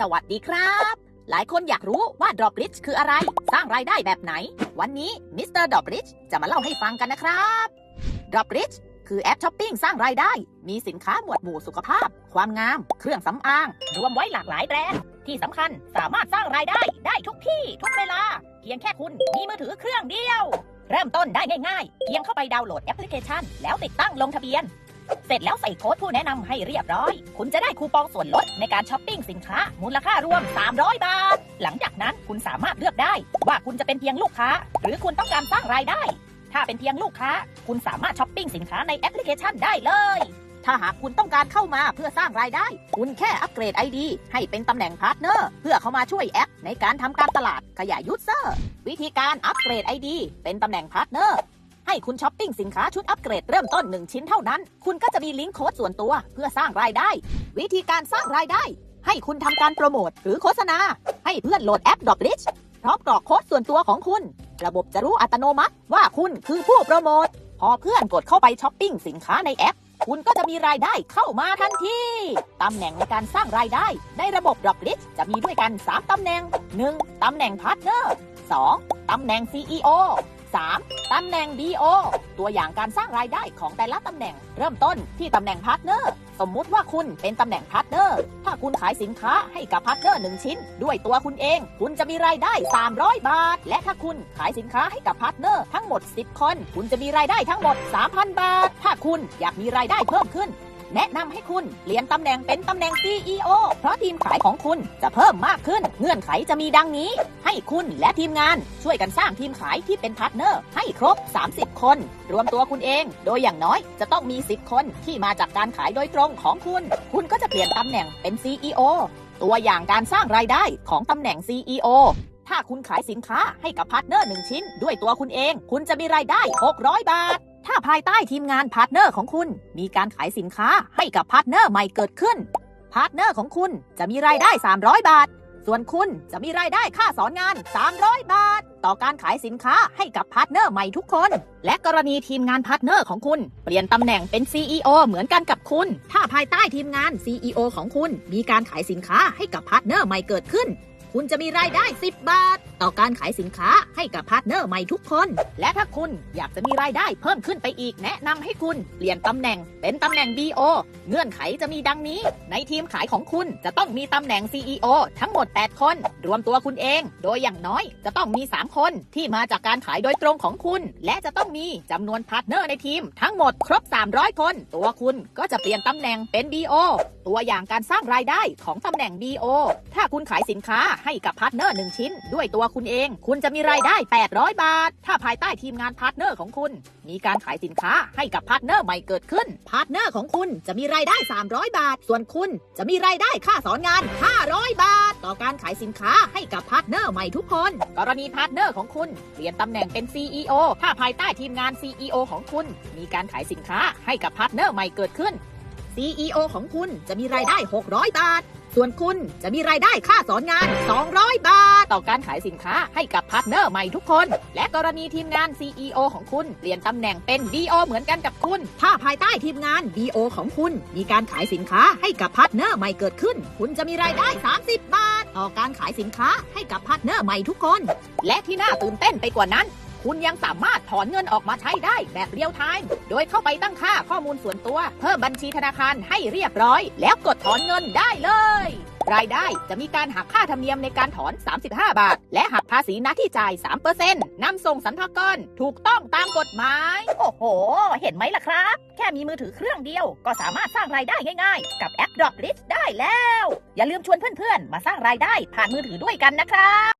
สวัสดีครับ หลายคนอยากรู้ว่า Dropbridge คืออะไร สร้างรายได้แบบไหน วันนี้มิสเตอร์ Dropbridge จะมาเล่าให้ฟังกันนะครับ Dropbridge คือแอปช้อปปิ้งสร้างรายได้ มีสินค้าหมวดหมู่สุขภาพ ความงาม เครื่องสำอาง รวมไว้หลากหลายแบรนด์ ที่สำคัญสามารถสร้างรายได้ได้ทุกที่ทุกเวลา เพียงแค่คุณมีมือถือเครื่องเดียว เริ่มต้นได้ง่ายๆ เพียงเข้าไปดาวน์โหลดแอปพลิเคชัน แล้วติดตั้งลงทะเบียน เสร็จแล้วใส่โค้ดผู้แนะนำให้เรียบร้อย คุณจะได้คูปองส่วนลดในการช้อปปิ้งสินค้า มูลค่ารวม 300 บาท หลังจากนั้นคุณสามารถเลือกได้ ว่าคุณจะเป็นเพียงลูกค้า หรือคุณต้องการสร้างรายได้ ถ้าเป็นเพียงลูกค้า คุณสามารถช้อปปิ้งสินค้าในแอปพลิเคชันได้เลยถ้าหากคุณต้องการเข้ามาเพื่อสร้างรายได้ คุณแค่อัปเกรด ID ให้เป็นตำแหน่งพาร์ทเนอร์ เพื่อเข้ามาช่วยแอปในการทำการตลาดขยายยูเซอร์ วิธีการอัปเกรด ID เป็นตำแหน่งพาร์ทเนอร์ ให้คุณช้อปปิ้งสินค้าชุดอัปเกรดเริ่มต้น 1 ชิ้นเท่านั้น คุณก็จะมีลิงก์โค้ดส่วนตัว เพื่อสร้างรายได้ วิธีการสร้างรายได้ ให้คุณทำการโปรโมทหรือโฆษณา ให้เพื่อนโหลดแอป Dropbridge พร้อมกรอกโค้ดส่วนตัวของคุณ ระบบจะรู้อัตโนมัติว่าคุณคือผู้โปรโมท พอเพื่อนกดเข้าไปช้อปปิ้งสินค้าในแอป คุณก็จะมีรายได้เข้ามาทันที ตำแหน่งในการสร้างรายได้ ในระบบ Dropbridge จะมีด้วยกัน 3 ตำแหน่ง 1. ตำแหน่งพาร์ทเนอร์ 2. ตำแหน่ง CEO 3. ตำแหน่ง BO ตัวอย่างการสร้างรายได้ของแต่ละตำแหน่ง เริ่มต้นที่ตำแหน่งพาร์ทเนอร์สมมุติว่าคุณเป็นตำแหน่งพาร์ทเนอร์ ถ้าคุณขายสินค้าให้กับพาร์ทเนอร์หนึ่งชิ้น ด้วยตัวคุณเอง คุณจะมีรายได้ 300 บาท และถ้าคุณขายสินค้าให้กับพาร์ทเนอร์ทั้งหมด 10 คน คุณจะมีรายได้ทั้งหมด 3,000 บาท ถ้าคุณอยากมีรายได้เพิ่มขึ้นแนะนำให้คุณเปลี่ยนตำแหน่งเป็นตำแหน่ง CEO เพราะทีมขายของคุณจะเพิ่มมากขึ้น เงื่อนไขจะมีดังนี้ ให้คุณและทีมงานช่วยกันสร้างทีมขายที่เป็นพาร์ทเนอร์ ให้ครบ 30 คน รวมตัวคุณเอง โดยอย่างน้อยจะต้องมี 10 คนที่มาจากการขายโดยตรงของคุณ คุณก็จะเปลี่ยนตำแหน่งเป็น CEO ตัวอย่างการสร้างรายได้ของตำแหน่ง CEO ถ้าคุณขายสินค้าให้กับพาร์ทเนอร์หนึ่งชิ้น ด้วยตัวคุณเอง คุณจะมีรายได้ 600 บาท ถ้าภายใต้ทีมงานพาร์ทเนอร์ของคุณ มีการขายสินค้าให้กับพาร์ทเนอร์ใหม่เกิดขึ้นพาร์ทเนอร์ของคุณจะมีรายได้ 300 บาท ส่วนคุณจะมีรายได้ค่าสอนงาน 300 บาท ต่อการขายสินค้าให้กับพาร์ทเนอร์ใหม่ทุกคน และกรณีทีมงานพาร์ทเนอร์ของคุณ เปลี่ยนตำแหน่งเป็น CEO เหมือนกันกับคุณ ถ้าภายใต้ทีมงาน CEO ของคุณ มีการขายสินค้าให้กับพาร์ทเนอร์ใหม่เกิดขึ้น คุณจะมีรายได้ 10 บาท ต่อการขายสินค้าให้กับพาร์ทเนอร์ใหม่ทุกคน และถ้าคุณอยากจะมีรายได้เพิ่มขึ้นไปอีกแนะนำให้คุณเปลี่ยนตำแหน่งเป็นตำแหน่ง BO เงื่อนไขจะมีดังนี้ ในทีมขายของคุณจะต้องมีตำแหน่ง CEO ทั้งหมด 8 คน รวมตัวคุณเอง โดยอย่างน้อยจะต้องมี 3 คนที่มาจากการขายโดยตรงของคุณ และจะต้องมีจำนวนพาร์ทเนอร์ในทีม ทั้งหมดครบ 300 คน ตัวคุณก็จะเปลี่ยนตำแหน่งเป็น BO ตัวอย่างการสร้างรายได้ของตำแหน่ง BO ถ้าคุณขายสินค้าให้กับพาร์ทเนอร์หนึ่งชิ้น ด้วยตัวคุณเอง คุณจะมีรายได้ 800 บาท ถ้าภายใต้ทีมงานพาร์ทเนอร์ของคุณ มีการขายสินค้าให้กับพาร์ทเนอร์ใหม่เกิดขึ้น พาร์ทเนอร์ของคุณจะมีรายได้ 300 บาท ส่วนคุณจะมีรายได้ค่าสอนงาน 500 บาท ต่อการขายสินค้าให้กับพาร์ทเนอร์ใหม่ทุกคน กรณีพาร์ทเนอร์ของคุณเปลี่ยนตำแหน่งเป็น CEO ถ้าภายใต้ทีมงาน CEO ของคุณ มีการขายสินค้าให้กับพาร์ทเนอร์ใหม่เกิดขึ้น CEO ของคุณจะมีรายได้ 600 บาท ส่วนคุณจะมีรายได้ค่าสอนงาน 200 บาท ต่อการขายสินค้าให้กับพาร์ทเนอร์ใหม่ทุกคน และกรณีทีมงาน CEO ของคุณ เปลี่ยนตำแหน่งเป็น BO เหมือนกันกับคุณ ถ้าภายใต้ทีมงาน BO ของคุณ มีการขายสินค้าให้กับพาร์ทเนอร์ใหม่เกิดขึ้น คุณจะมีรายได้ 30 บาท ต่อการขายสินค้าให้กับพาร์ทเนอร์ใหม่ทุกคน และที่น่าตื่นเต้นไปกว่านั้น คุณยังสามารถถอนเงินออกมาใช้ได้แบบเรียลไทม์ โดยเข้าไปตั้งค่าข้อมูลส่วนตัว เพิ่มบัญชีธนาคารให้เรียบร้อย แล้วกดถอนเงินได้เลย รายได้จะมีการหักค่าธรรมเนียมในการถอน 35 บาท และหักภาษีหน้าที่จ่าย 3%นำส่งสรรพากรถูกต้องตามกฎหมาย โอ้โห เห็นไหมล่ะครับ แค่มีมือถือเครื่องเดียว ก็สามารถสร้างรายได้ง่าย ๆ กับแอป Dropbridge ได้แล้ว อย่าลืมชวนเพื่อนๆ มาสร้างรายได้ผ่านมือถือด้วยกันนะครับ